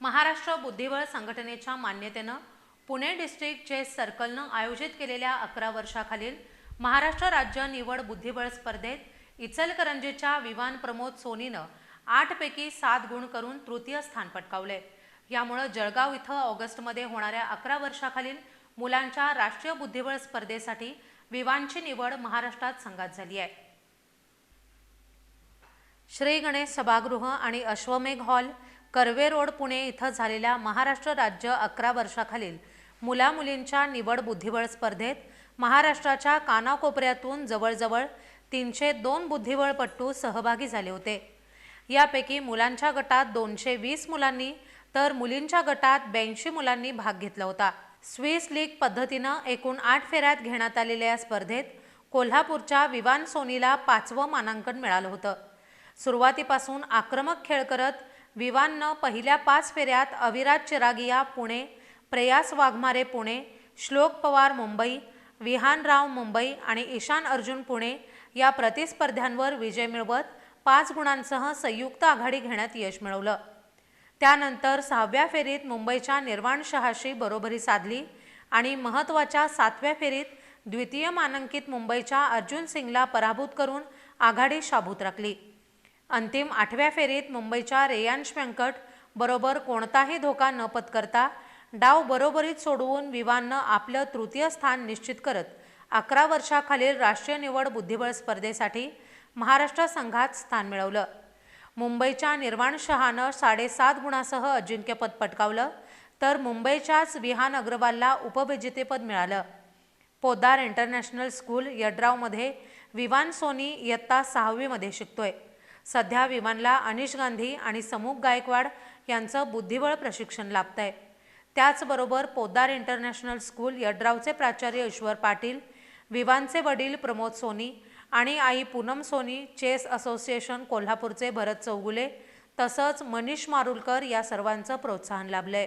महाराष्ट्र बुद्धिबळ संघटनेच्या मान्यतेनं पुणे डिस्ट्रिक्ट चेस सर्कलनं आयोजित केलेल्या अकरा वर्षाखालील महाराष्ट्र राज्य निवड बुद्धिबळ स्पर्धेत इचलकरंजीच्या विवान प्रमोद सोनीनं आठपैकी सात गुण करून तृतीय स्थान पटकावले. यामुळं जळगाव इथं ऑगस्टमध्ये होणाऱ्या अकरा वर्षाखालील मुलांच्या राष्ट्रीय बुद्धिबळ स्पर्धेसाठी विवांची निवड महाराष्ट्रात संघात झाली आहे. श्री गणेश सभागृह आणि अश्वमेघ हॉल कर्वे रोड पुणे इथं झालेल्या महाराष्ट्र राज्य अकरा वर्षाखालील मुलामुलींच्या निवड बुद्धिबळ स्पर्धेत महाराष्ट्राच्या कानाकोपऱ्यातून जवळजवळ तीनशे दोन बुद्धिबळपट्टू सहभागी झाले होते. यापैकी मुलांच्या गटात दोनशे वीस मुलांनी तर मुलींच्या गटात ब्याऐंशी मुलांनी भाग घेतला होता. स्विस लीग पद्धतीनं एकूण आठ फेऱ्यात घेण्यात आलेल्या या स्पर्धेत कोल्हापूरच्या विवान सोनीला पाचवं मानांकन मिळालं होतं. सुरुवातीपासून आक्रमक खेळ करत विवाननं पहिल्या पाच फेऱ्यात अविराज चिरागिया पुणे प्रयास वाघमारे पुणे श्लोक पवार मुंबई विहानराव मुंबई आणि ईशान अर्जुन पुणे या प्रतिस्पर्ध्यांवर विजय मिळवत पाच गुणांसह संयुक्त आघाडी घेण्यात यश मिळवलं. त्यानंतर सहाव्या फेरीत मुंबईच्या निर्वाण शहाशी बरोबरी साधली आणि महत्त्वाच्या सातव्या फेरीत द्वितीय मानांकित मुंबईच्या अर्जुन सिंगला पराभूत करून आघाडी शाबूत राखली. अंतिम आठव्या फेरीत मुंबईच्या रेयांश व्यंकट बरोबर कोणताही धोका न पत्करता डाव बरोबरीत सोडवून विवाननं आपलं तृतीय स्थान निश्चित करत अकरा वर्षाखालील राष्ट्रीय निवड बुद्धिबळ स्पर्धेसाठी महाराष्ट्र संघात स्थान मिळवलं. मुंबईच्या निर्वाण शहानं साडेसात गुणासह अजिंक्यपद पटकावलं तर मुंबईच्याच विहान अग्रवालला उपविजेतेपद मिळालं. पोदार इंटरनॅशनल स्कूल यड्रावमध्ये विवान सोनी इयत्ता सहावीमध्ये शिकतोय. सध्या विमानला अनिश गांधी आणि समुख गायकवाड यांचं बुद्धिबळ प्रशिक्षण लाभतंय. त्याचबरोबर पोद्दार इंटरनॅशनल स्कूल यड्रावचे प्राचार्य ईश्वर पाटील विवानचे वडील प्रमोद सोनी आणि आई पूनम सोनी चेस असोसिएशन कोल्हापूरचे भरत चौगुले तसंच मनीष मारुलकर या सर्वांचं प्रोत्साहन लाभलंय.